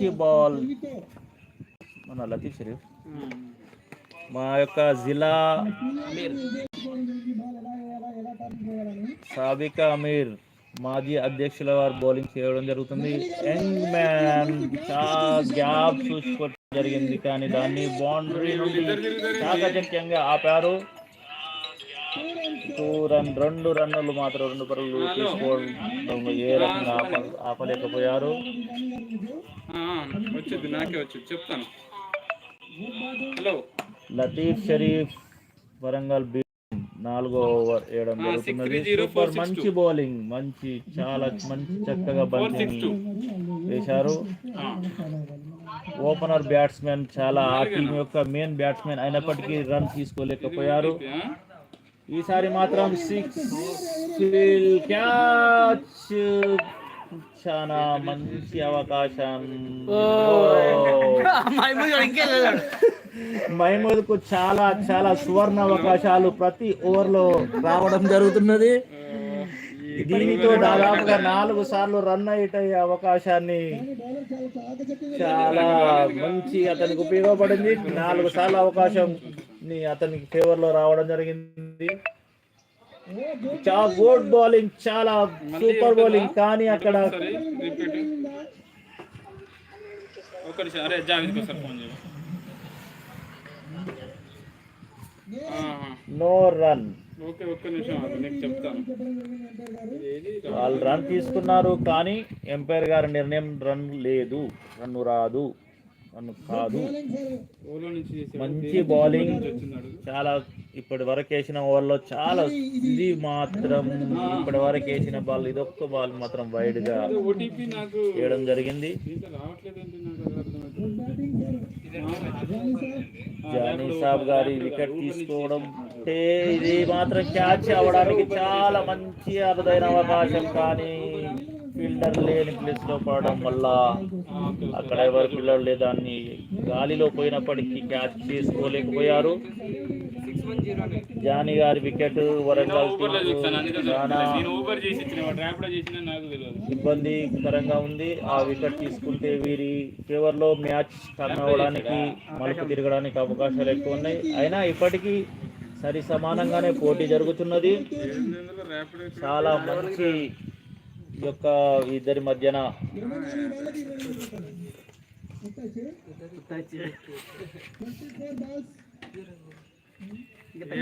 మంచి బాల్. మన లతీఫ్ షరీఫ్. మా యొక్క జిల్లా సాబికా అమీర్ మాజీ అధ్యక్షుల వారు బౌలింగ్ చేయడం జరుగుతుంది. యంగ్ మ్యాన్ గ్యాప్ చూసి కొట్టడం జరిగింది కానీ దాన్ని బౌండరీ నుండి చాకచక్యంగా ఆపారు. రన్ రెండు రన్నులు మాత్రం రెండు పరుగులు తీసుకోవడం ఏ రకంగా ఆప ఆపలేకపోయారు. వచ్చింది నాకే వచ్చింది. చెప్తాను. హలో. లతీఫ్ షరీఫ్ వరంగల్ బీ నాలుగో ఓవర్ వేయడం జరుగుతున్నది 630, సూపర్ 462. మంచి బౌలింగ్ మంచి చాలా మంచి చక్కగా బంతిని వేశారు. ఓపెనర్ బ్యాట్స్మెన్ చాలా ఆ టీం యొక్క మెయిన్ బ్యాట్స్మెన్ అయినప్పటికీ రన్ తీసుకోలేకపోయారు. ఈసారి మాత్రం సిక్స్ క్యాచ్. చాలా మంచి అవకాశం. మహమూద్కు చాలా చాలా సువర్ణ అవకాశాలు ప్రతి ఓవర్లో రావడం జరుగుతున్నది. దీనితో దాదాపుగా నాలుగు సార్లు రన్ అయ్యే అవకాశాన్ని చాలా మంచి అతనికి ఉపయోగపడింది. నాలుగు సార్లు అవకాశం అతనికి ఫేవర్లో రావడం జరిగింది. చాలా గుడ్ బౌలింగ్ చాలా సూపర్ బౌలింగ్ కానీ అక్కడ నో రన్. వాళ్ళు రన్ తీసుకున్నారు కానీ ఎంపైర్ గారి నిర్ణయం రన్ లేదు. రన్ను రాదు. రన్ను కాదు. మంచి బౌలింగ్ చాలా ఇప్పటి వరకు వేసిన ఓవర్లో చాలా ఇది మాత్రం ఇప్పటి వరకు వేసిన బాల్ ఇదొక్క బాల్ మాత్రం వైడ్గా ఓటీపీ నాకు వేయడం జరిగింది. జానీ సాబ్ గారి వికెట్ తీసుకోవడం అంటే ఇది మాత్రం క్యాచ్ అవ్వడానికి చాలా మంచి అరుదైన అవకాశం కానీ ఫీల్డర్ లేని ప్లేస్లో పడడం వల్ల అక్కడ ఎవరు ఫీల్డర్ లేదాన్ని గాలిలో పోయినప్పటికీ క్యాచ్ చేసుకోలేకపోయారు. జానీ గారి వికెట్ వరంగల్ ఇబ్బందికరంగా ఉంది. ఆ వికెట్ తీసుకుంటే వీరి ఫేవర్లో మ్యాచ్ టర్న్ అవ్వడానికి మలుపు తిరగడానికి అవకాశాలు ఎక్కువ ఉన్నాయి. అయినా ఇప్పటికీ సరి సమానంగానే పోటీ జరుగుతున్నది. చాలా మంచి యొక్క ఇద్దరి మధ్యన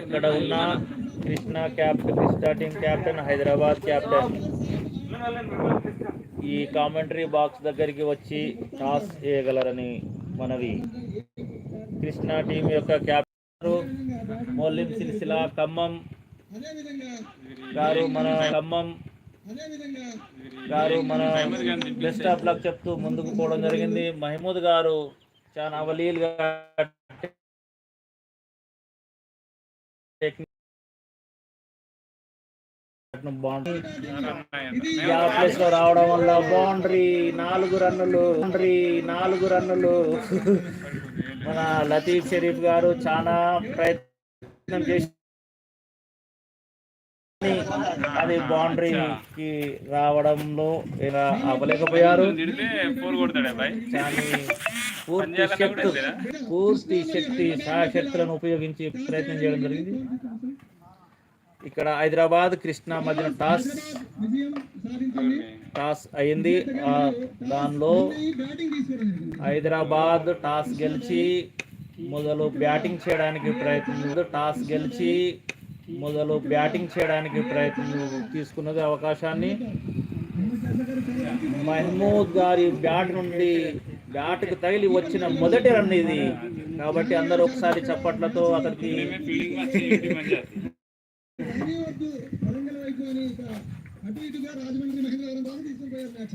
ఎక్కడ ఉన్నా Krishna captain Krishna team captain Hyderabad captain. ఈ కామెంటరీ బాక్స్ దగ్గరికి వచ్చి టాస్ చేయగలరని మనవి. కృష్ణా టీం యొక్క క్యాప్టెన్ మౌలిం సిల్సిలా ఖమ్మం గారు మన ఖమ్మం గారు మన బెస్ట్ ఆఫ్ లక్ చెప్తూ ముందుకు పోవడం జరిగింది. మహమూద్ గారు చాలా అవలీలుగా టెక్నిక్ బౌండరీ ప్లేస్లో రావడం వల్ల బౌండరీ నాలుగు రన్నులు బౌండరీ నాలుగు రన్నులు. మన లతీఫ్ షరీఫ్ గారు చాలా ప్రయత్నం చేసి అది బౌండరీకి రావడంలో ఇలా అవ్వలేకపోయారు. కానీ పూర్తి శక్తి పూర్తి శక్తి శక్తులను ఉపయోగించి ప్రయత్నం చేయడం జరిగింది. ఇక్కడ హైదరాబాద్ కృష్ణ మధ్యన టాస్ టాస్ అయింది. దానిలో హైదరాబాద్ టాస్ గెలిచి మొదలు బ్యాటింగ్ చేయడానికి ప్రయత్నం టాస్ గెలిచి మొదలు బ్యాటింగ్ చేయడానికి ప్రయత్నం తీసుకున్నది అవకాశాన్ని. మహమూద్ గారి బ్యాట్ నుండి ఘాటుకు తగిలి వచ్చిన మొదటి రన్ ఇది. కాబట్టి అందరూ ఒకసారి చప్పట్లతో అతనికి అటు ఇటుగా రాజమండ్రి మహేంద్రవరం బాగా తీసుకుపోయారు మ్యాచ్